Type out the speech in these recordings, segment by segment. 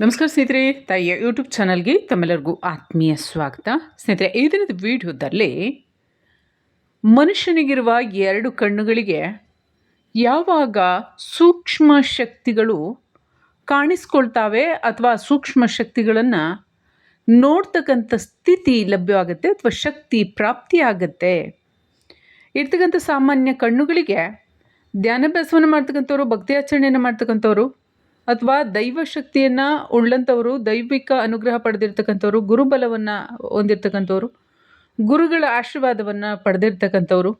ನಮಸ್ಕಾರ ಸ್ನೇಹಿತರೆ, ತಾಯಿಯ ಯೂಟ್ಯೂಬ್ ಚಾನಲ್ಗೆ ತಮ್ಮೆಲ್ಲರಿಗೂ ಆತ್ಮೀಯ ಸ್ವಾಗತ. ಸ್ನೇಹಿತರೆ, ಈ ದಿನದ ವಿಡಿಯೋದಲ್ಲಿ ಮನುಷ್ಯನಿಗಿರುವ ಎರಡು ಕಣ್ಣುಗಳಿಗೆ ಯಾವಾಗ ಸೂಕ್ಷ್ಮ ಶಕ್ತಿಗಳು ಕಾಣಿಸ್ಕೊಳ್ತಾವೆ ಅಥವಾ ಸೂಕ್ಷ್ಮ ಶಕ್ತಿಗಳನ್ನು ನೋಡ್ತಕ್ಕಂಥ ಸ್ಥಿತಿ ಲಭ್ಯವಾಗುತ್ತೆ ಅಥವಾ ಶಕ್ತಿ ಪ್ರಾಪ್ತಿಯಾಗತ್ತೆ. ಇರ್ತಕ್ಕಂಥ ಸಾಮಾನ್ಯ ಕಣ್ಣುಗಳಿಗೆ ಧ್ಯಾನಾಭ್ಯಾಸವನ್ನು ಮಾಡ್ತಕ್ಕಂಥವ್ರು, ಭಕ್ತಿ ಆಚರಣೆಯನ್ನು ಮಾಡ್ತಕ್ಕಂಥವ್ರು ಅಥವಾ ದೈವ ಶಕ್ತಿಯನ್ನು ಉಳ್ಳಂಥವರು, ದೈವಿಕ ಅನುಗ್ರಹ ಪಡೆದಿರ್ತಕ್ಕಂಥವ್ರು, ಗುರುಬಲವನ್ನು ಹೊಂದಿರ್ತಕ್ಕಂಥವ್ರು, ಗುರುಗಳ ಆಶೀರ್ವಾದವನ್ನು ಪಡೆದಿರ್ತಕ್ಕಂಥವ್ರು,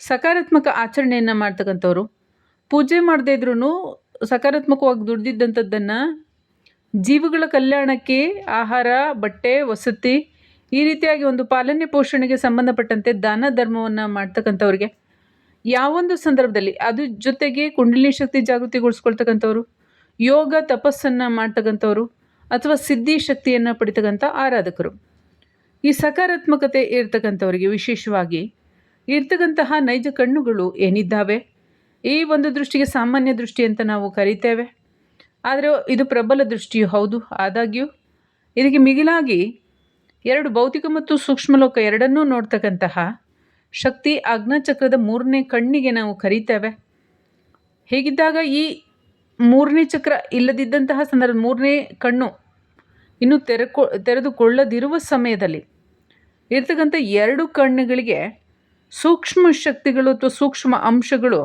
ಸಕಾರಾತ್ಮಕ ಆಚರಣೆಯನ್ನು ಮಾಡ್ತಕ್ಕಂಥವ್ರು, ಪೂಜೆ ಮಾಡದೇ ಇದ್ರೂ ಸಕಾರಾತ್ಮಕವಾಗಿ ದುಡ್ದಿದ್ದಂಥದ್ದನ್ನು ಜೀವಗಳ ಕಲ್ಯಾಣಕ್ಕೆ ಆಹಾರ, ಬಟ್ಟೆ, ವಸತಿ ಈ ರೀತಿಯಾಗಿ ಒಂದು ಪಾಲನೆ ಪೋಷಣೆಗೆ ಸಂಬಂಧಪಟ್ಟಂತೆ ದಾನ ಧರ್ಮವನ್ನು ಮಾಡ್ತಕ್ಕಂಥವ್ರಿಗೆ. ಯಾವೊಂದು ಸಂದರ್ಭದಲ್ಲಿ ಅದು ಜೊತೆಗೆ ಕುಂಡಲಿನಿ ಶಕ್ತಿ ಜಾಗೃತಿಗೊಳಿಸ್ಕೊಳ್ತಕ್ಕಂಥವ್ರು ಯೋಗ ತಪಸ್ಸನ್ನು ಮಾಡ್ತಕ್ಕಂಥವ್ರು ಅಥವಾ ಸಿದ್ಧಿ ಶಕ್ತಿಯನ್ನು ಪಡಿತಕ್ಕಂಥ ಆರಾಧಕರು. ಈ ಸಕಾರಾತ್ಮಕತೆ ಇರ್ತಕ್ಕಂಥವರಿಗೆ ವಿಶೇಷವಾಗಿ ಇರ್ತಕ್ಕಂತಹ ನೈಜ ಕಣ್ಣುಗಳು ಏನಿದ್ದಾವೆ? ಈ ಒಂದು ದೃಷ್ಟಿಗೆ ಸಾಮಾನ್ಯ ದೃಷ್ಟಿ ಅಂತ ನಾವು ಕರಿತೇವೆ. ಆದರೆ ಇದು ಪ್ರಬಲ ದೃಷ್ಟಿಯು ಹೌದು, ಆದಾಗ್ಯೂ ಇದಕ್ಕೆ ಮಿಗಿಲಾಗಿ ಎರಡು ಭೌತಿಕ ಮತ್ತು ಸೂಕ್ಷ್ಮಲೋಕ ಎರಡನ್ನೂ ನೋಡ್ತಕ್ಕಂತಹ ಶಕ್ತಿ ಅಗ್ನಚಕ್ರದ ಮೂರನೇ ಕಣ್ಣಿಗೆ ನಾವು ಕರೀತೇವೆ. ಹೀಗಿದ್ದಾಗ ಈ ಮೂರನೇ ಚಕ್ರ ಇಲ್ಲದಿದ್ದಂತಹ ಸಂದರ್ಭ ಮೂರನೇ ಕಣ್ಣು ಇನ್ನು ತೆರೆಕೊ ತೆರೆದುಕೊಳ್ಳದಿರುವ ಸಮಯದಲ್ಲಿ ಇರ್ತಕ್ಕಂಥ ಎರಡು ಕಣ್ಣುಗಳಿಗೆ ಸೂಕ್ಷ್ಮ ಶಕ್ತಿಗಳು ಅಥವಾ ಸೂಕ್ಷ್ಮ ಅಂಶಗಳು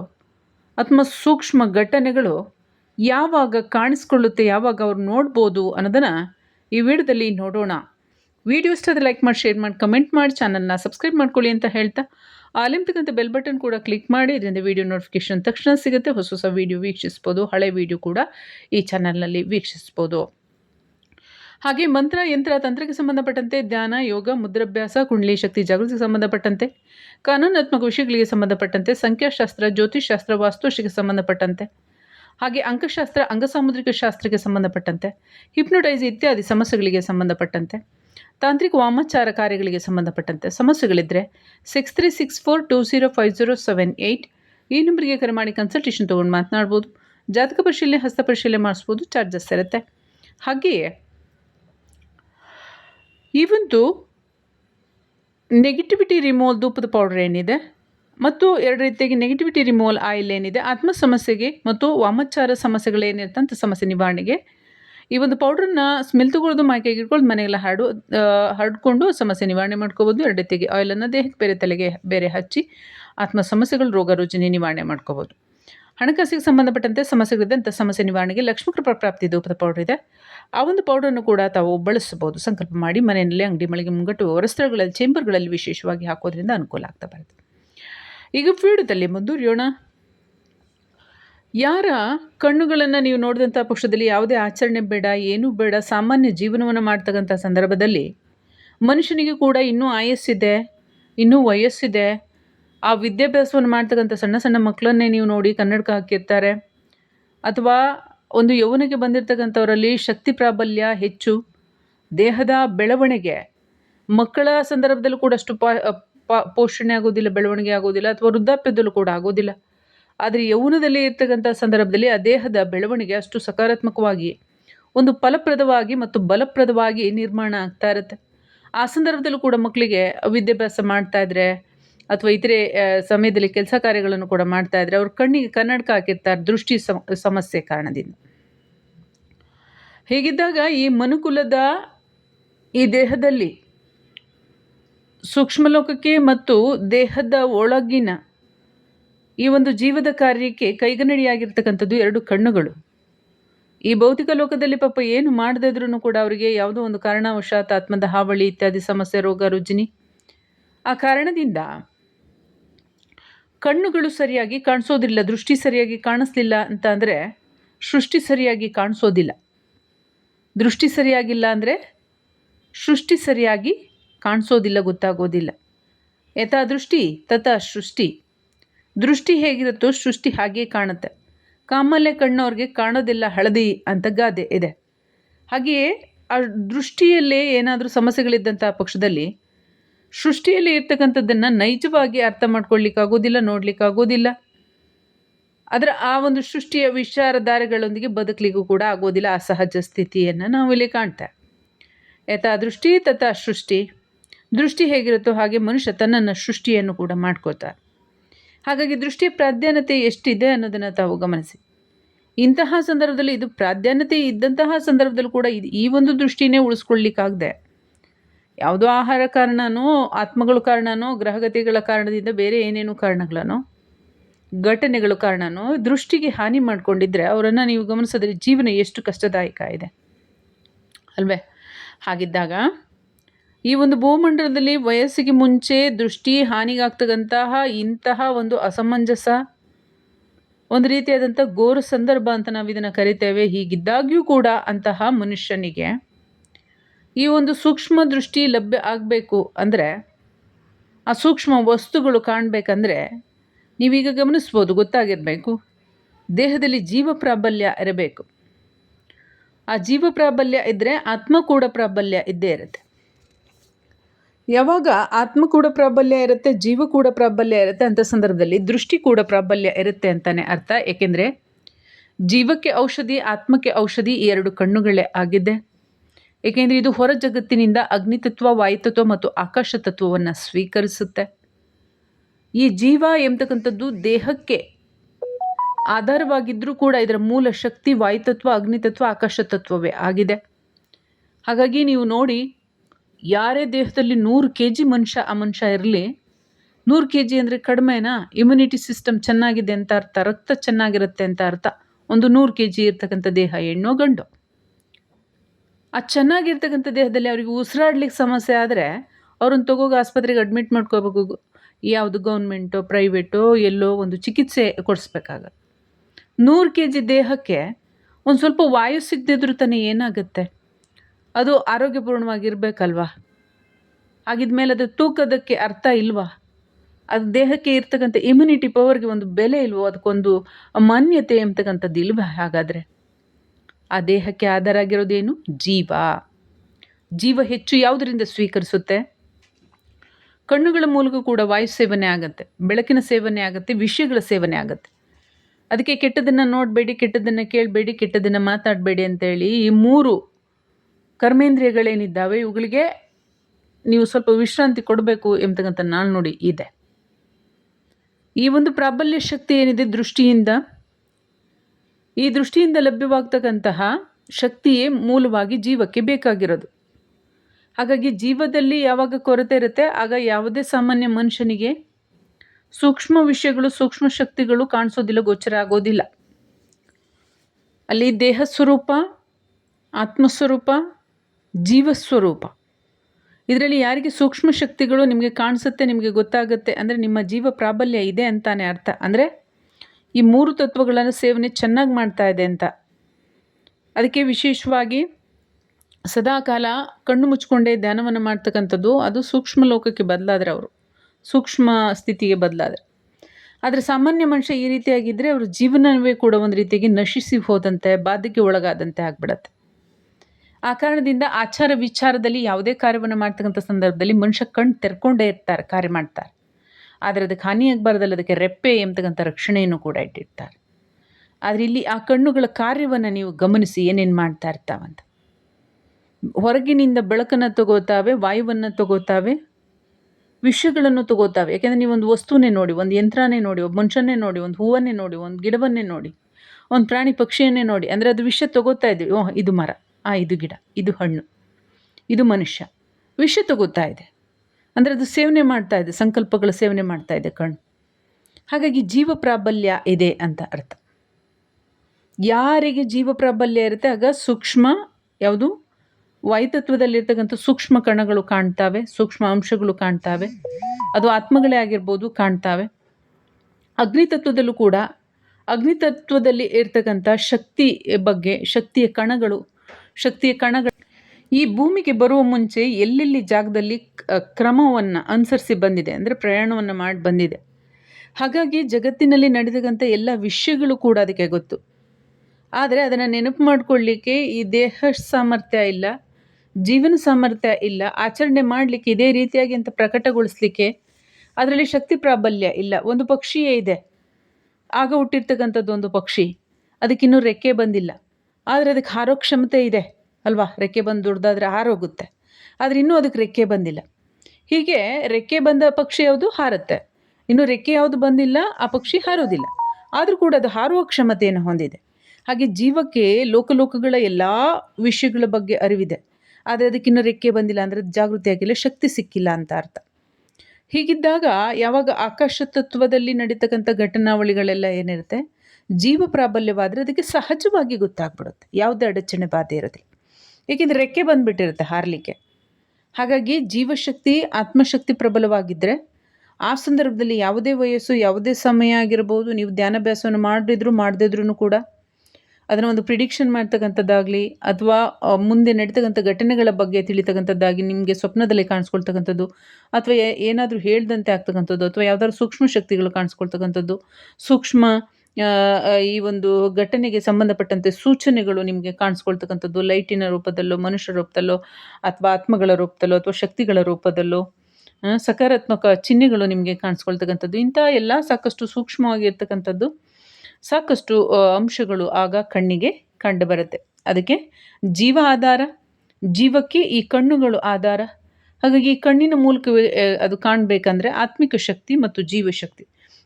ಅಥವಾ ಸೂಕ್ಷ್ಮ ಘಟನೆಗಳು ಯಾವಾಗ ಕಾಣಿಸ್ಕೊಳ್ಳುತ್ತೆ, ಯಾವಾಗ ಅವ್ರು ನೋಡ್ಬೋದು ಅನ್ನೋದನ್ನು ಈ ವಿಡದಲ್ಲಿ ನೋಡೋಣ. ವಿಡಿಯೋ ಇಷ್ಟದ ಲೈಕ್ ಮಾಡಿ ಶೇರ್ ಮಾಡಿ ಕಮೆಂಟ್ ಮಾಡಿ ಚಾನಲ್ನ ಸಬ್ಸ್ಕ್ರೈಬ್ ಮಾಡ್ಕೊಳ್ಳಿ ಅಂತ ಹೇಳ್ತಾ ಆಲಿಂತಕ್ಕಂಥ ಬೆಲ್ ಬಟನ್ ಕೂಡ ಕ್ಲಿಕ್ ಮಾಡಿ, ಇದರಿಂದ ವಿಡಿಯೋ ನೋಟಿಫಿಕೇಶನ್ ತಕ್ಷಣ ಸಿಗುತ್ತೆ, ಹೊಸ ಹೊಸ ವಿಡಿಯೋ ವೀಕ್ಷಿಸ್ಬೋದು, ಹಳೆ ವಿಡಿಯೋ ಕೂಡ ಈ ಚಾನಲ್ನಲ್ಲಿ ವೀಕ್ಷಿಸ್ಬೋದು. ಹಾಗೆ ಮಂತ್ರ, ಯಂತ್ರ, ತಂತ್ರಕ್ಕೆ ಸಂಬಂಧಪಟ್ಟಂತೆ ಧ್ಯಾನ, ಯೋಗ, ಮುದ್ರಾಭ್ಯಾಸ, ಕುಂಡಲಿ ಶಕ್ತಿ ಜಾಗೃತಿಗೆ ಸಂಬಂಧಪಟ್ಟಂತೆ, ಕಾನೂನಾತ್ಮಕ ವಿಷಯಗಳಿಗೆ ಸಂಬಂಧಪಟ್ಟಂತೆ, ಸಂಖ್ಯಾಶಾಸ್ತ್ರ ಜ್ಯೋತಿಷಾಸ್ತ್ರ ವಾಸ್ತುಶಿಗೆ ಸಂಬಂಧಪಟ್ಟಂತೆ, ಹಾಗೆ ಅಂಕಶಾಸ್ತ್ರ, ಅಂಗಸಾಮುದ್ರಿಕ ಶಾಸ್ತ್ರಕ್ಕೆ ಸಂಬಂಧಪಟ್ಟಂತೆ, ಹಿಪ್ನೊಟೈಸ್ ಇತ್ಯಾದಿ ಸಮಸ್ಯೆಗಳಿಗೆ ಸಂಬಂಧಪಟ್ಟಂತೆ. ತಾಂತ್ರಿಕ ವಾಮಾಚಾರ ಕಾರ್ಯಗಳಿಗೆ ಸಂಬಂಧಪಟ್ಟಂತೆ ಸಮಸ್ಯೆಗಳಿದ್ದರೆ six three six four two zero five zero seven eight ಈ ನಂಬರಿಗೆ ಕರೆ ಮಾಡಿ ಕನ್ಸಲ್ಟೇಷನ್ ತೊಗೊಂಡು ಮಾತನಾಡ್ಬೋದು. ಜಾತಕ ಪರಿಶೀಲನೆ, ಹಸ್ತ ಪರಿಶೀಲನೆ ಮಾಡಿಸ್ಬೋದು ಚಾರ್ಜಸ್ ಇರುತ್ತೆ. ಹಾಗೆಯೇ ಈ ಒಂದು ನೆಗೆಟಿವಿಟಿ ರಿಮೂವಲ್ ಧೂಪದ ಪೌಡರ್ ಏನಿದೆ ಮತ್ತು ಎರಡು ರೀತಿಯಾಗಿ ನೆಗೆಟಿವಿಟಿ ರಿಮೂವಲ್ ಆಯಿಲ್ ಏನಿದೆ, ಆತ್ಮ ಸಮಸ್ಯೆಗೆ ಮತ್ತು ವಾಮಾಚಾರ ಸಮಸ್ಯೆಗಳೇನಿರುತ್ತೆ ಅಂತ ಸಮಸ್ಯೆ ನಿವಾರಣೆಗೆ ಈ ಒಂದು ಪೌಡ್ರನ್ನ ಸ್ಮೆಲ್ ತಗೊಳ್ಳೋದು ಮೈಕೈಗೆ ಇಟ್ಕೊಂಡು ಮನೆಗೆಲ್ಲ ಹರಡು ಹರಡ್ಕೊಂಡು ಸಮಸ್ಯೆ ನಿವಾರಣೆ ಮಾಡ್ಕೋಬೋದು. ಎರಡು ತೆಗೆ ಆಯಿಲನ್ನು ದೇಹಕ್ಕೆ ಬೇರೆ ತಲೆಗೆ ಬೇರೆ ಹಚ್ಚಿ ಆತ್ಮ ಸಮಸ್ಯೆಗಳು ರೋಗ ರುಜಿನಿ ನಿವಾರಣೆ ಮಾಡ್ಕೋಬೋದು. ಹಣಕಾಸಿಗೆ ಸಂಬಂಧಪಟ್ಟಂತೆ ಸಮಸ್ಯೆಗಳಿದ್ದಂಥ ಸಮಸ್ಯೆ ನಿವಾರಣೆಗೆ ಲಕ್ಷ್ಮೀ ಕೃಪಾ ಪ್ರಾಪ್ತಿ ಧೂಪದ ಪೌಡರ್ ಇದೆ. ಆ ಒಂದು ಪೌಡ್ರನ್ನು ಕೂಡ ತಾವು ಬಳಸಬಹುದು ಸಂಕಲ್ಪ ಮಾಡಿ ಮನೆಯಲ್ಲಿ ಅಂಗಡಿ ಮಳಿಗೆ ಮುಂಗಟ್ಟು ವಸ್ತ್ರಗಳಲ್ಲಿ ಚೇಂಬರ್ಗಳಲ್ಲಿ ವಿಶೇಷವಾಗಿ ಹಾಕೋದ್ರಿಂದ ಅನುಕೂಲ ಆಗ್ತಾ ಬರುತ್ತೆ. ಈಗ ವಿಡಿಯೋದಲ್ಲಿ ಮುಂದುವರಿಯೋಣ ಯಾರ ಕಣ್ಣುಗಳನ್ನು ನೀವು ನೋಡಿದಂಥ ಪಕ್ಷದಲ್ಲಿ ಯಾವುದೇ ಆಚರಣೆ ಬೇಡ, ಏನೂ ಬೇಡ, ಸಾಮಾನ್ಯ ಜೀವನವನ್ನು ಮಾಡ್ತಕ್ಕಂಥ ಸಂದರ್ಭದಲ್ಲಿ ಮನುಷ್ಯನಿಗೆ ಕೂಡ ಇನ್ನೂ ಆಯಸ್ಸಿದೆ, ಇನ್ನೂ ವಯಸ್ಸಿದೆ. ಆ ವಿದ್ಯಾಭ್ಯಾಸವನ್ನು ಮಾಡ್ತಕ್ಕಂಥ ಸಣ್ಣ ಸಣ್ಣ ಮಕ್ಕಳನ್ನೇ ನೀವು ನೋಡಿ ಕನ್ನಡಕ ಹಾಕಿರ್ತಾರೆ. ಅಥವಾ ಒಂದು ಯೌವನಕ್ಕೆ ಬಂದಿರತಕ್ಕಂಥವರಲ್ಲಿ ಶಕ್ತಿ ಪ್ರಾಬಲ್ಯ ಹೆಚ್ಚು, ದೇಹದ ಬೆಳವಣಿಗೆ. ಮಕ್ಕಳ ಸಂದರ್ಭದಲ್ಲೂ ಕೂಡ ಅಷ್ಟು ಪೋಷಣೆ ಆಗೋದಿಲ್ಲ, ಬೆಳವಣಿಗೆ ಆಗೋದಿಲ್ಲ, ಅಥವಾ ವೃದ್ಧಾಪ್ಯದಲ್ಲೂ ಕೂಡ ಆಗೋದಿಲ್ಲ. ಆದರೆ ಯೌವನದಲ್ಲಿ ಇರ್ತಕ್ಕಂಥ ಸಂದರ್ಭದಲ್ಲಿ ಆ ದೇಹದ ಬೆಳವಣಿಗೆ ಅಷ್ಟು ಸಕಾರಾತ್ಮಕವಾಗಿ, ಒಂದು ಫಲಪ್ರದವಾಗಿ ಮತ್ತು ಬಲಪ್ರದವಾಗಿ ನಿರ್ಮಾಣ ಆಗ್ತಾ ಇರುತ್ತೆ. ಆ ಸಂದರ್ಭದಲ್ಲೂ ಕೂಡ ಮಕ್ಕಳಿಗೆ ವಿದ್ಯಾಭ್ಯಾಸ ಮಾಡ್ತಾ ಇದ್ರೆ ಅಥವಾ ಇತರೆ ಸಮಯದಲ್ಲಿ ಕೆಲಸ ಕಾರ್ಯಗಳನ್ನು ಕೂಡ ಮಾಡ್ತಾ ಇದ್ರೆ ಅವ್ರ ಕಣ್ಣಿಗೆ ಕನ್ನಡಕ ಹಾಕಿರ್ತಾರೆ ದೃಷ್ಟಿ ಸಮಸ್ಯೆ ಕಾರಣದಿಂದ. ಹೀಗಿದ್ದಾಗ ಈ ಮನುಕುಲದ ಈ ದೇಹದಲ್ಲಿ ಸೂಕ್ಷ್ಮಲೋಕಕ್ಕೆ ಮತ್ತು ದೇಹದ ಒಳಗಿನ ಈ ಒಂದು ಜೀವದ ಕಾರ್ಯಕ್ಕೆ ಕೈಗನ್ನಡಿಯಾಗಿರ್ತಕ್ಕಂಥದ್ದು ಎರಡು ಕಣ್ಣುಗಳು. ಈ ಭೌತಿಕ ಲೋಕದಲ್ಲಿ ಪಾಪ ಏನು ಮಾಡದೇ ಇದ್ರೂ ಕೂಡ ಅವರಿಗೆ ಯಾವುದೋ ಒಂದು ಕಾರಣವಶಾತ್ ಆತ್ಮದ ಹಾವಳಿ ಇತ್ಯಾದಿ ಸಮಸ್ಯೆ, ರೋಗ, ರುಜಿನಿ. ಆ ಕಾರಣದಿಂದ ಕಣ್ಣುಗಳು ಸರಿಯಾಗಿ ಕಾಣಿಸೋದಿಲ್ಲ, ದೃಷ್ಟಿ ಸರಿಯಾಗಿ ಕಾಣಿಸ್ಲಿಲ್ಲ ಅಂತ ಅಂದರೆ ಸೃಷ್ಟಿ ಸರಿಯಾಗಿ ಕಾಣಿಸೋದಿಲ್ಲ. ದೃಷ್ಟಿ ಸರಿಯಾಗಿಲ್ಲ ಅಂದರೆ ಸೃಷ್ಟಿ ಸರಿಯಾಗಿ ಕಾಣಿಸೋದಿಲ್ಲ, ಗೊತ್ತಾಗೋದಿಲ್ಲ. ಯಥಾ ದೃಷ್ಟಿ, ತಥಾ ಸೃಷ್ಟಿ. ದೃಷ್ಟಿ ಹೇಗಿರುತ್ತೋ ಸೃಷ್ಟಿ ಹಾಗೆ ಕಾಣುತ್ತೆ. ಕಾಮಲೆ ಕಣ್ಣವ್ರಿಗೆ ಕಾಣೋದಿಲ್ಲ ಹಳದಿ ಅಂತ ಗಾದೆ ಇದೆ. ಹಾಗೆಯೇ ಆ ದೃಷ್ಟಿಯಲ್ಲೇ ಏನಾದರೂ ಸಮಸ್ಯೆಗಳಿದ್ದಂಥ ಪಕ್ಷದಲ್ಲಿ ಸೃಷ್ಟಿಯಲ್ಲಿ ಇರ್ತಕ್ಕಂಥದ್ದನ್ನು ನೈಜವಾಗಿ ಅರ್ಥ ಮಾಡ್ಕೊಳ್ಳಿಕ್ಕಾಗೋದಿಲ್ಲ, ನೋಡಲಿಕ್ಕಾಗೋದಿಲ್ಲ. ಅದರ ಆ ಒಂದು ಸೃಷ್ಟಿಯ ವಿಚಾರಧಾರೆಗಳೊಂದಿಗೆ ಬದುಕಲಿಗೂ ಕೂಡ ಆಗೋದಿಲ್ಲ ಅಸಹಜ ಸ್ಥಿತಿಯನ್ನು ನಾವಿಲ್ಲಿ ಕಾಣ್ತೇವೆ ಯಥಾ ದೃಷ್ಟಿ ತಥಾ ಸೃಷ್ಟಿ. ದೃಷ್ಟಿ ಹೇಗಿರುತ್ತೋ ಹಾಗೆ ಮನುಷ್ಯ ತನ್ನನ್ನು ಸೃಷ್ಟಿಯನ್ನು ಕೂಡ ಮಾಡ್ಕೋತಾರೆ ಹಾಗಾಗಿ ದೃಷ್ಟಿಯ ಪ್ರಾಧಾನ್ಯತೆ ಎಷ್ಟಿದೆ ಅನ್ನೋದನ್ನು ತಾವು ಗಮನಿಸಿ. ಇಂತಹ ಸಂದರ್ಭದಲ್ಲಿ ಇದು ಪ್ರಾಧಾನ್ಯತೆ ಇದ್ದಂತಹ ಸಂದರ್ಭದಲ್ಲೂ ಕೂಡ ಇದು ಈ ಒಂದು ದೃಷ್ಟಿನೇ ಉಳಿಸ್ಕೊಳ್ಳಿಕ್ಕಾಗದೆ. ಯಾವುದೋ ಆಹಾರ ಕಾರಣನೋ, ಆತ್ಮಗಳ ಕಾರಣನೋ, ಗ್ರಹಗತಿಗಳ ಕಾರಣದಿಂದ ಬೇರೆ ಏನೇನು ಕಾರಣಗಳನೋ, ಘಟನೆಗಳು ಕಾರಣನೋ, ದೃಷ್ಟಿಗೆ ಹಾನಿ ಮಾಡಿಕೊಂಡಿದ್ರೆ ಅವರನ್ನು ನೀವು ಗಮನಿಸಿದ್ರೆ ಜೀವನ ಎಷ್ಟು ಕಷ್ಟದಾಯಕ ಇದೆ. ಅಲ್ವೇ? ಹಾಗಿದ್ದಾಗ ಈ ಒಂದು ಭೂಮಂಡಲದಲ್ಲಿ ವಯಸ್ಸಿಗೆ ಮುಂಚೆ ದೃಷ್ಟಿ ಹಾನಿಗಾಗ್ತಕ್ಕಂತಹ ಇಂತಹ ಒಂದು ಅಸಮಂಜಸ, ಒಂದು ರೀತಿಯಾದಂಥ ಘೋರ ಸಂದರ್ಭ ಅಂತ ನಾವು ಇದನ್ನು ಕರಿತೇವೆ. ಹೀಗಿದ್ದಾಗ್ಯೂ ಕೂಡ ಅಂತಹ ಮನುಷ್ಯನಿಗೆ ಈ ಒಂದು ಸೂಕ್ಷ್ಮ ದೃಷ್ಟಿ ಲಭ್ಯ ಆಗಬೇಕು ಅಂದರೆ, ಆ ಸೂಕ್ಷ್ಮ ವಸ್ತುಗಳು ಕಾಣಬೇಕಂದ್ರೆ ನೀವೀಗ ಗಮನಿಸ್ಬೋದು, ಗೊತ್ತಾಗಿರಬೇಕು. ದೇಹದಲ್ಲಿ ಜೀವ ಪ್ರಾಬಲ್ಯ ಇರಬೇಕು. ಆ ಜೀವ ಪ್ರಾಬಲ್ಯ ಇದ್ದರೆ ಆತ್ಮ ಕೂಡ ಪ್ರಾಬಲ್ಯ ಇದ್ದೇ ಇರುತ್ತೆ. ಯಾವಾಗ ಆತ್ಮ ಕೂಡ ಪ್ರಾಬಲ್ಯ ಇರುತ್ತೆ, ಜೀವ ಕೂಡ ಪ್ರಾಬಲ್ಯ ಇರುತ್ತೆ ಅಂತ ಸಂದರ್ಭದಲ್ಲಿ ದೃಷ್ಟಿ ಕೂಡ ಪ್ರಾಬಲ್ಯ ಇರುತ್ತೆ ಅಂತಲೇ ಅರ್ಥ. ಏಕೆಂದರೆ ಜೀವಕ್ಕೆ ಔಷಧಿ, ಆತ್ಮಕ್ಕೆ ಔಷಧಿ ಈ ಎರಡು ಕಣ್ಣುಗಳೇ ಆಗಿದೆ. ಏಕೆಂದರೆ ಇದು ಹೊರ ಜಗತ್ತಿನಿಂದ ಅಗ್ನಿತತ್ವ ವಾಯುತತ್ವ ಮತ್ತು ಆಕಾಶ ತತ್ವವನ್ನು ಸ್ವೀಕರಿಸುತ್ತೆ. ಈ ಜೀವ ಎಂಬತಕ್ಕಂಥದ್ದು ದೇಹಕ್ಕೆ ಆಧಾರವಾಗಿದ್ದರೂ ಕೂಡ ಇದರ ಮೂಲ ಶಕ್ತಿ ವಾಯುತತ್ವ ಅಗ್ನಿತತ್ವ ಆಕಾಶ ತತ್ವವೇ ಆಗಿದೆ. ಹಾಗಾಗಿ ನೀವು ನೋಡಿ ಯಾರೇ ದೇಹದಲ್ಲಿ ನೂರು ಕೆ ಜಿ ಮನುಷ್ಯ ಆ ಮನುಷ್ಯ ಇರಲಿ, ನೂರು ಕೆ ಜಿ ಅಂದರೆ ಕಡಿಮೆನಾ? ಇಮ್ಯುನಿಟಿ ಸಿಸ್ಟಮ್ ಚೆನ್ನಾಗಿದೆ ಅಂತ ಅರ್ಥ, ರಕ್ತ ಚೆನ್ನಾಗಿರುತ್ತೆ ಅಂತ ಅರ್ಥ. ಒಂದು ನೂರು ಕೆ ಜಿ ಇರ್ತಕ್ಕಂಥ ದೇಹ ಹೆಣ್ಣೋ ಗಂಡು. ಆ ಚೆನ್ನಾಗಿರ್ತಕ್ಕಂಥ ದೇಹದಲ್ಲಿ ಅವರಿಗೆ ಉಸಿರಾಡ್ಲಿಕ್ಕೆ ಸಮಸ್ಯೆ ಆದರೆ ಅವ್ರನ್ನ ತಗೋಗಿ ಆಸ್ಪತ್ರೆಗೆ ಅಡ್ಮಿಟ್ ಮಾಡ್ಕೋಬೇಕು. ಯಾವುದು ಗೌರ್ಮೆಂಟೋ ಪ್ರೈವೇಟೋ ಎಲ್ಲೋ ಒಂದು ಚಿಕಿತ್ಸೆ ಕೊಡಿಸ್ಬೇಕಾಗತ್ತೆ. ನೂರು ಕೆ ಜಿ ದೇಹಕ್ಕೆ ಒಂದು ಸ್ವಲ್ಪ ವಾಯು ಸಿಗದಿದ್ರೂ ತಾನೇ ಏನಾಗುತ್ತೆ? ಅದು ಆರೋಗ್ಯಪೂರ್ಣವಾಗಿರಬೇಕಲ್ವಾ? ಹಾಗಿದ್ಮೇಲೆ ಅದು ತೂಕದಕ್ಕೆ ಅರ್ಥ ಇಲ್ವಾ? ಅದು ದೇಹಕ್ಕೆ ಇರ್ತಕ್ಕಂಥ ಇಮ್ಯುನಿಟಿ ಪವರ್ಗೆ ಒಂದು ಬೆಲೆ ಇಲ್ವೋ? ಅದಕ್ಕೊಂದು ಮಾನ್ಯತೆ ಎಂಬತಕ್ಕಂಥದ್ದು ಇಲ್ವಾ ಹಾಗಾದರೆ? ಆ ದೇಹಕ್ಕೆ ಆಧಾರ ಆಗಿರೋದೇನು ಜೀವ. ಜೀವ ಹೆಚ್ಚು ಯಾವುದರಿಂದ ಸ್ವೀಕರಿಸುತ್ತೆ? ಕಣ್ಣುಗಳ ಮೂಲಕ ಕೂಡ ವಾಯು ಸೇವನೆ ಆಗುತ್ತೆ, ಬೆಳಕಿನ ಸೇವನೆ ಆಗುತ್ತೆ, ವಿಷಯಗಳ ಸೇವನೆ ಆಗುತ್ತೆ. ಅದಕ್ಕೆ ಕೆಟ್ಟದನ್ನು ನೋಡಬೇಡಿ ಕೆಟ್ಟದನ್ನು ಕೇಳಬೇಡಿ ಕೆಟ್ಟದನ್ನು ಮಾತಾಡಬೇಡಿ ಅಂತೇಳಿ ಈ ಮೂರು ಕರ್ಮೇಂದ್ರಿಯಗಳೇನಿದ್ದಾವೆ, ಇವುಗಳಿಗೆ ನೀವು ಸ್ವಲ್ಪ ವಿಶ್ರಾಂತಿ ಕೊಡಬೇಕು ಎಂಬತಕ್ಕಂಥ ನೋಡಿ ಇದೆ. ಈ ಒಂದು ಪ್ರಾಬಲ್ಯ ಶಕ್ತಿ ಏನಿದೆ ದೃಷ್ಟಿಯಿಂದ? ಈ ದೃಷ್ಟಿಯಿಂದ ಲಭ್ಯವಾಗ್ತಕ್ಕಂತಹ ಶಕ್ತಿಯೇ ಮೂಲವಾಗಿ ಜೀವಕ್ಕೆ ಬೇಕಾಗಿರೋದು. ಹಾಗಾಗಿ ಜೀವದಲ್ಲಿ ಯಾವಾಗ ಕೊರತೆ ಇರುತ್ತೆ, ಆಗ ಯಾವುದೇ ಸಾಮಾನ್ಯ ಮನುಷ್ಯನಿಗೆ ಸೂಕ್ಷ್ಮ ವಿಷಯಗಳು, ಸೂಕ್ಷ್ಮ ಶಕ್ತಿಗಳು ಕಾಣಿಸೋದಿಲ್ಲ, ಗೋಚರ ಆಗೋದಿಲ್ಲ. ಅಲ್ಲಿ ದೇಹ ಸ್ವರೂಪ ಆತ್ಮಸ್ವರೂಪ ಜೀವಸ್ವರೂಪ. ಇದರಲ್ಲಿ ಯಾರಿಗೆ ಸೂಕ್ಷ್ಮ ಶಕ್ತಿಗಳು ನಿಮಗೆ ಕಾಣಿಸುತ್ತೆ, ನಿಮಗೆ ಗೊತ್ತಾಗುತ್ತೆ, ಅಂದರೆ ನಿಮ್ಮ ಜೀವ ಪ್ರಾಬಲ್ಯ ಇದೆ ಅಂತಾನೆ ಅರ್ಥ. ಅಂದರೆ ಈ ಮೂರು ತತ್ವಗಳನ್ನು ಸೇವನೆ ಚೆನ್ನಾಗಿ ಮಾಡ್ತಾ ಇದೆ ಅಂತ. ಅದಕ್ಕೆ ವಿಶೇಷವಾಗಿ ಸದಾಕಾಲ ಕಣ್ಣು ಮುಚ್ಕೊಂಡೇ ಧ್ಯಾನವನ್ನು ಮಾಡ್ತಕ್ಕಂಥದ್ದು, ಅದು ಸೂಕ್ಷ್ಮ ಲೋಕಕ್ಕೆ ಬದಲಾದರೆ ಅವರು. ಸೂಕ್ಷ್ಮ ಸ್ಥಿತಿಗೆ ಬದಲಾದರೆ. ಆದರೆ ಸಾಮಾನ್ಯ ಮನುಷ್ಯ ಈ ರೀತಿಯಾಗಿದ್ದರೆ ಅವರು ಜೀವನವೇ ಕೂಡ ಒಂದು ರೀತಿಯಾಗಿ ನಶಿಸಿ ಹೋದಂತೆ, ಬಾಧೆಗೆ ಒಳಗಾದಂತೆ ಆಗ್ಬಿಡತ್ತೆ. ಆ ಕಾರಣದಿಂದ ಆಚಾರ ವಿಚಾರದಲ್ಲಿ ಯಾವುದೇ ಕಾರ್ಯವನ್ನು ಮಾಡ್ತಕ್ಕಂಥ ಸಂದರ್ಭದಲ್ಲಿ ಮನುಷ್ಯ ಕಣ್ಣು ತೆರ್ಕೊಂಡೇ ಇರ್ತಾರೆ, ಕಾರ್ಯ ಮಾಡ್ತಾರೆ. ಆದರೆ ಅದಕ್ಕೆ ಹಾನಿಯಾಗಬಾರ್ದಲ್ಲ, ಅದಕ್ಕೆ ರೆಪ್ಪೆ ಎಂಬತಕ್ಕಂಥ ರಕ್ಷಣೆಯನ್ನು ಕೂಡ ಇಟ್ಟಿರ್ತಾರೆ. ಆದರೆ ಇಲ್ಲಿ ಆ ಕಣ್ಣುಗಳ ಕಾರ್ಯವನ್ನು ನೀವು ಗಮನಿಸಿ ಏನೇನು ಮಾಡ್ತಾ ಇರ್ತಾವಂತ ಹೊರಗಿನಿಂದ ಬೆಳಕನ್ನು ತಗೋತಾವೆ, ವಾಯುವನ್ನು ತಗೋತಾವೆ ವಿಷಯಗಳನ್ನು ತಗೋತಾವೆ. ಯಾಕೆಂದರೆ ನೀವು ಒಂದು ವಸ್ತುವನ್ನೇ ನೋಡಿ, ಒಂದು ಯಂತ್ರನೇ ನೋಡಿ, ಒಬ್ಬ ಮನುಷ್ಯನ್ನೇ ನೋಡಿ, ಒಂದು ಹೂವನ್ನೇ ನೋಡಿ, ಒಂದು ಗಿಡವನ್ನೇ ನೋಡಿ, ಒಂದು ಪ್ರಾಣಿ ಪಕ್ಷಿಯನ್ನೇ ನೋಡಿ. ಅಂದರೆ ಅದು ವಿಷಯ ತಗೋತಾ ಇದ್ದೀವಿ. ಓಹ್, ಇದು ಮರ. ಆ ಇದು ಗಿಡ, ಇದು ಹಣ್ಣು, ಇದು ಮನುಷ್ಯ. ವಿಷ ತಗೋತಾ ಇದೆ. ಅಂದರೆ ಅದು ಸೇವನೆ ಮಾಡ್ತಾ ಇದೆ, ಸಂಕಲ್ಪಗಳ ಸೇವನೆ ಮಾಡ್ತಾ ಇದೆ ಕಣ್ಣು. ಹಾಗಾಗಿ ಜೀವ ಪ್ರಾಬಲ್ಯ ಇದೆ ಅಂತ ಅರ್ಥ. ಯಾರಿಗೆ ಜೀವ ಪ್ರಾಬಲ್ಯ ಇರುತ್ತೆ, ಆಗ ಸೂಕ್ಷ್ಮ, ಯಾವುದು? ವೈತತ್ವದಲ್ಲಿರ್ತಕ್ಕಂಥ ಸೂಕ್ಷ್ಮ ಕಣಗಳು ಕಾಣ್ತಾವೆ, ಸೂಕ್ಷ್ಮ ಅಂಶಗಳು ಕಾಣ್ತಾವೆ. ಅದು ಆತ್ಮಗಳೇ ಆಗಿರ್ಬೋದು, ಕಾಣ್ತಾವೆ. ಅಗ್ನಿತತ್ವದಲ್ಲೂ ಕೂಡ ಅಗ್ನಿತತ್ವದಲ್ಲಿ ಇರ್ತಕ್ಕಂಥ ಶಕ್ತಿ ಬಗ್ಗೆ, ಶಕ್ತಿಯ ಕಣಗಳು ಶಕ್ತಿಯ ಕಣಗಳು. ಈ ಭೂಮಿಗೆ ಬರುವ ಮುಂಚೆ ಎಲ್ಲೆಲ್ಲಿ ಜಾಗದಲ್ಲಿ ಕ್ರಮವನ್ನು ಅನುಸರಿಸಿ ಬಂದಿದೆ, ಅಂದರೆ ಪ್ರಯಾಣವನ್ನು ಮಾಡಿ ಬಂದಿದೆ. ಹಾಗಾಗಿ ಜಗತ್ತಿನಲ್ಲಿ ನಡೆದಕ್ಕಂಥ ಎಲ್ಲ ವಿಷಯಗಳು ಕೂಡ ಅದಕ್ಕೆ ಗೊತ್ತು. ಆದರೆ ಅದನ್ನು ನೆನಪು ಮಾಡಿಕೊಳ್ಳಿಕ್ಕೆ ಈ ದೇಹ ಸಾಮರ್ಥ್ಯ ಇಲ್ಲ, ಜೀವನ ಸಾಮರ್ಥ್ಯ ಇಲ್ಲ, ಆಚರಣೆ ಮಾಡಲಿಕ್ಕೆ ಇದೇ ರೀತಿಯಾಗಿ ಅಂತ ಪ್ರಕಟಗೊಳಿಸ್ಲಿಕ್ಕೆ ಅದರಲ್ಲಿ ಶಕ್ತಿ ಪ್ರಾಬಲ್ಯ ಇಲ್ಲ, ಒಂದು ಪಕ್ಷಿಯೇ ಇದೆ. ಆಗ ಹುಟ್ಟಿರ್ತಕ್ಕಂಥದ್ದು ಒಂದು ಪಕ್ಷಿ ಅದಕ್ಕಿನ್ನೂ ರೆಕ್ಕೆ ಬಂದಿಲ್ಲ. ಆದರೆ ಅದಕ್ಕೆ ಹಾರೋ ಕ್ಷಮತೆ ಇದೆ, ಅಲ್ವಾ? ರೆಕ್ಕೆ ಬಂದು ದುಡ್ದಾದ್ರೆ ಹಾರೋಗುತ್ತೆ. ಆದರೆ ಇನ್ನೂ ಅದಕ್ಕೆ ರೆಕ್ಕೆ ಬಂದಿಲ್ಲ. ಹೀಗೆ ರೆಕ್ಕೆ ಬಂದ ಪಕ್ಷಿ ಯಾವುದು? ಹಾರುತ್ತೆ. ಇನ್ನು ರೆಕ್ಕೆ ಯಾವುದು ಬಂದಿಲ್ಲ, ಆ ಪಕ್ಷಿ ಹಾರೋದಿಲ್ಲ. ಆದರೂ ಕೂಡ ಅದು ಹಾರುವ ಕ್ಷಮತೆಯನ್ನು ಹೊಂದಿದೆ. ಹಾಗೆ ಜೀವಕ್ಕೆ ಲೋಕಲೋಕಗಳ ಎಲ್ಲ ವಿಷಯಗಳ ಬಗ್ಗೆ ಅರಿವಿದೆ. ಆದರೆ ಅದಕ್ಕಿನ್ನೂ ರೆಕ್ಕೆ ಬಂದಿಲ್ಲ ಅಂದರೆ ಜಾಗೃತಿ ಆಗಿಲ್ಲ ಶಕ್ತಿ ಸಿಕ್ಕಿಲ್ಲ ಅಂತ ಅರ್ಥ. ಹೀಗಿದ್ದಾಗ ಯಾವಾಗ ಆಕಾಶ ತತ್ವದಲ್ಲಿ ನಡೀತಕ್ಕಂಥ ಘಟನಾವಳಿಗಳೆಲ್ಲ ಏನಿರುತ್ತೆ? ಜೀವ ಪ್ರಾಬಲ್ಯವಾದರೆ ಅದಕ್ಕೆ ಸಹಜವಾಗಿ ಗೊತ್ತಾಗ್ಬಿಡುತ್ತೆ. ಯಾವುದೇ ಅಡಚಣೆ ಬಾಧೆ ಇರೋದಿಲ್ಲ. ಏಕೆಂದರೆ ರೆಕ್ಕೆ ಬಂದುಬಿಟ್ಟಿರುತ್ತೆ ಹಾರಲಿಕ್ಕೆ. ಹಾಗಾಗಿ ಜೀವಶಕ್ತಿ, ಆತ್ಮಶಕ್ತಿ ಪ್ರಬಲವಾಗಿದ್ದರೆ ಆ ಸಂದರ್ಭದಲ್ಲಿ ಯಾವುದೇ ವಯಸ್ಸು, ಯಾವುದೇ ಸಮಯ ಆಗಿರ್ಬೋದು, ನೀವು ಧ್ಯಾನಾಭ್ಯಾಸವನ್ನು ಮಾಡಿದ್ರು ಮಾಡದಿದ್ರೂ ಕೂಡ ಅದನ್ನು ಒಂದು ಪ್ರಿಡಿಕ್ಷನ್ ಮಾಡ್ತಕ್ಕಂಥದ್ದಾಗಲಿ ಅಥವಾ ಮುಂದೆ ನಡೀತಕ್ಕಂಥ ಘಟನೆಗಳ ಬಗ್ಗೆ ತಿಳಿತಕ್ಕಂಥದ್ದಾಗಿ ನಿಮಗೆ ಸ್ವಪ್ನದಲ್ಲಿ ಕಾಣಿಸ್ಕೊಳ್ತಕ್ಕಂಥದ್ದು ಅಥವಾ ಏನಾದರೂ ಹೇಳ್ದಂತೆ ಆಗ್ತಕ್ಕಂಥದ್ದು ಅಥವಾ ಯಾವ್ದಾದ್ರು ಸೂಕ್ಷ್ಮ ಶಕ್ತಿಗಳು ಕಾಣಿಸ್ಕೊಳ್ತಕ್ಕಂಥದ್ದು, ಸೂಕ್ಷ್ಮ ಈ ಒಂದು ಘಟನೆಗೆ ಸಂಬಂಧಪಟ್ಟಂತೆ ಸೂಚನೆಗಳು ನಿಮಗೆ ಕಾಣಿಸ್ಕೊಳ್ತಕ್ಕಂಥದ್ದು. ಲೈಟಿನ ರೂಪದಲ್ಲೋ, ಮನುಷ್ಯ ರೂಪದಲ್ಲೋ, ಅಥವಾ ಆತ್ಮಗಳ ರೂಪದಲ್ಲೋ, ಅಥವಾ ಶಕ್ತಿಗಳ ರೂಪದಲ್ಲೋ ಸಕಾರಾತ್ಮಕ ಚಿಹ್ನೆಗಳು ನಿಮಗೆ ಕಾಣಿಸ್ಕೊಳ್ತಕ್ಕಂಥದ್ದು. ಇಂಥ ಎಲ್ಲ ಸಾಕಷ್ಟು ಸೂಕ್ಷ್ಮವಾಗಿರ್ತಕ್ಕಂಥದ್ದು ಸಾಕಷ್ಟು ಅಂಶಗಳು ಆಗ ಕಣ್ಣಿಗೆ ಕಂಡುಬರುತ್ತೆ. ಅದಕ್ಕೆ ಜೀವ ಆಧಾರ, ಜೀವಕ್ಕೆ ಈ ಕಣ್ಣುಗಳು ಆಧಾರ. ಹಾಗಾಗಿ ಈ ಕಣ್ಣಿನ ಮೂಲಕವೇ ಅದು ಕಾಣಬೇಕಂದ್ರೆ ಆತ್ಮಿಕ ಶಕ್ತಿ ಮತ್ತು ಜೀವಶಕ್ತಿ.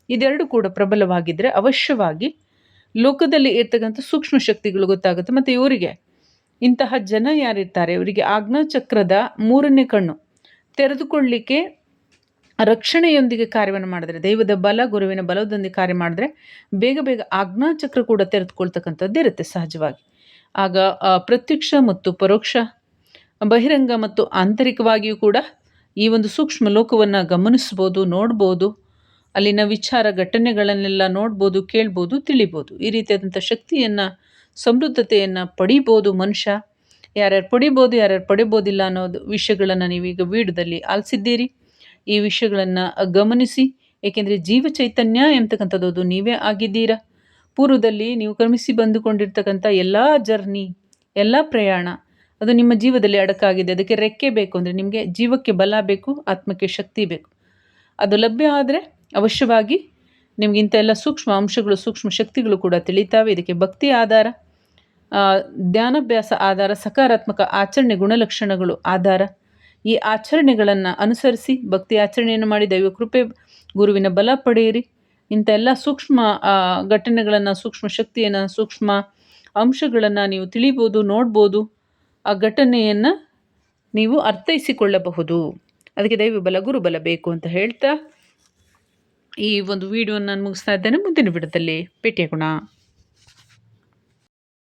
ಇದೆರಡು ಕೂಡ ಪ್ರಬಲವಾಗಿದ್ದರೆ ಅವಶ್ಯವಾಗಿ ಲೋಕದಲ್ಲಿ ಇರ್ತಕ್ಕಂಥ ಸೂಕ್ಷ್ಮ ಶಕ್ತಿಗಳು ಗೊತ್ತಾಗುತ್ತೆ. ಮತ್ತು ಇವರಿಗೆ ಇಂತಹ ಜನ ಯಾರಿರ್ತಾರೆ? ಇವರಿಗೆ ಆಜ್ಞಾಚಕ್ರದ ಮೂರನೇ ಕಣ್ಣು. ತೆರೆದುಕೊಳ್ಳಿಕ್ಕೆ ರಕ್ಷಣೆಯೊಂದಿಗೆ ಕಾರ್ಯವನ್ನು ಮಾಡಿದ್ರೆ, ದೈವದ ಬಲ, ಗುರುವಿನ ಬಲದೊಂದಿಗೆ ಕಾರ್ಯ ಮಾಡಿದ್ರೆ ಬೇಗ ಬೇಗ ಆಜ್ಞಾಚಕ್ರ ಕೂಡ ತೆರೆದುಕೊಳ್ತಕ್ಕಂಥದ್ದು ಇರುತ್ತೆ ಸಹಜವಾಗಿ. ಆಗ ಪ್ರತ್ಯಕ್ಷ ಮತ್ತು ಪರೋಕ್ಷ, ಬಹಿರಂಗ ಮತ್ತು ಆಂತರಿಕವಾಗಿಯೂ ಕೂಡ ಈ ಒಂದು ಸೂಕ್ಷ್ಮ ಲೋಕವನ್ನು ಗಮನಿಸ್ಬೋದು, ನೋಡ್ಬೋದು. ಅಲ್ಲಿನ ವಿಚಾರ ಘಟನೆಗಳನ್ನೆಲ್ಲ ನೋಡ್ಬೋದು, ಕೇಳ್ಬೋದು, ತಿಳಿಬೋದು. ಈ ರೀತಿಯಾದಂಥ ಶಕ್ತಿಯನ್ನು, ಸಮೃದ್ಧತೆಯನ್ನು ಪಡಿಬೋದು ಮನುಷ್ಯ. ಯಾರ್ಯಾರು ಪಡಿಬೋದು, ಯಾರ್ಯಾರು ಪಡಿಬೋದಿಲ್ಲ ಅನ್ನೋದು ವಿಷಯಗಳನ್ನು ನೀವೀಗ ವೀಡದಲ್ಲಿ ಆಲಿಸಿದ್ದೀರಿ. ಈ ವಿಷಯಗಳನ್ನು ಗಮನಿಸಿ, ಏಕೆಂದರೆ ಜೀವ ಚೈತನ್ಯ ಎಂತಕ್ಕಂಥದ್ದು ಅದು ನೀವೇ ಆಗಿದ್ದೀರಾ. ಪೂರ್ವದಲ್ಲಿ ನೀವು ಕ್ರಮಿಸಿ ಬಂದುಕೊಂಡಿರ್ತಕ್ಕಂಥ ಎಲ್ಲ ಜರ್ನಿ, ಎಲ್ಲ ಪ್ರಯಾಣ, ಅದು ನಿಮ್ಮ ಜೀವದಲ್ಲಿ ಅಡಕಾಗಿದೆ. ಅದಕ್ಕೆ ರೆಕ್ಕೆ ಬೇಕು ಅಂದರೆ ನಿಮಗೆ ಜೀವಕ್ಕೆ ಬಲ ಬೇಕು, ಆತ್ಮಕ್ಕೆ ಶಕ್ತಿ ಬೇಕು. ಅದು ಲಭ್ಯ ಆದರೆ ಅವಶ್ಯವಾಗಿ ನಿಮ್ಗೆ ಇಂಥ ಎಲ್ಲ ಸೂಕ್ಷ್ಮ ಅಂಶಗಳು, ಸೂಕ್ಷ್ಮ ಶಕ್ತಿಗಳು ಕೂಡ ತಿಳಿತಾವೆ. ಇದಕ್ಕೆ ಭಕ್ತಿ ಆಧಾರ ಧ್ಯಾನಾಭ್ಯಾಸ ಆಧಾರ, ಸಕಾರಾತ್ಮಕ ಆಚರಣೆ ಗುಣಲಕ್ಷಣಗಳು ಆಧಾರ. ಈ ಆಚರಣೆಗಳನ್ನು ಅನುಸರಿಸಿ ಭಕ್ತಿ ಆಚರಣೆಯನ್ನು ಮಾಡಿ ದೈವ ಕೃಪೆ, ಗುರುವಿನ ಬಲ ಪಡೆಯಿರಿ. ಇಂಥ ಎಲ್ಲ ಸೂಕ್ಷ್ಮ ಘಟನೆಗಳನ್ನು, ಸೂಕ್ಷ್ಮ ಶಕ್ತಿಯನ್ನು, ಸೂಕ್ಷ್ಮ ಅಂಶಗಳನ್ನು ನೀವು ತಿಳಿಬೋದು, ನೋಡ್ಬೋದು, ಆ ಘಟನೆಯನ್ನು ನೀವು ಅರ್ಥೈಸಿಕೊಳ್ಳಬಹುದು. ಅದಕ್ಕೆ ದೈವ ಬಲ ಗುರುಬಲ ಬೇಕು ಅಂತ ಹೇಳ್ತಾ ಈ ಒಂದು ವಿಡಿಯೋನ ನಾನು ಮುಗಿಸ್ತಾ ಇದ್ದೇನೆ. ಮುಂದಿನ ವಿಡಿಯೋದಲ್ಲಿ ಭೇಟಿಯಾಗೋಣ.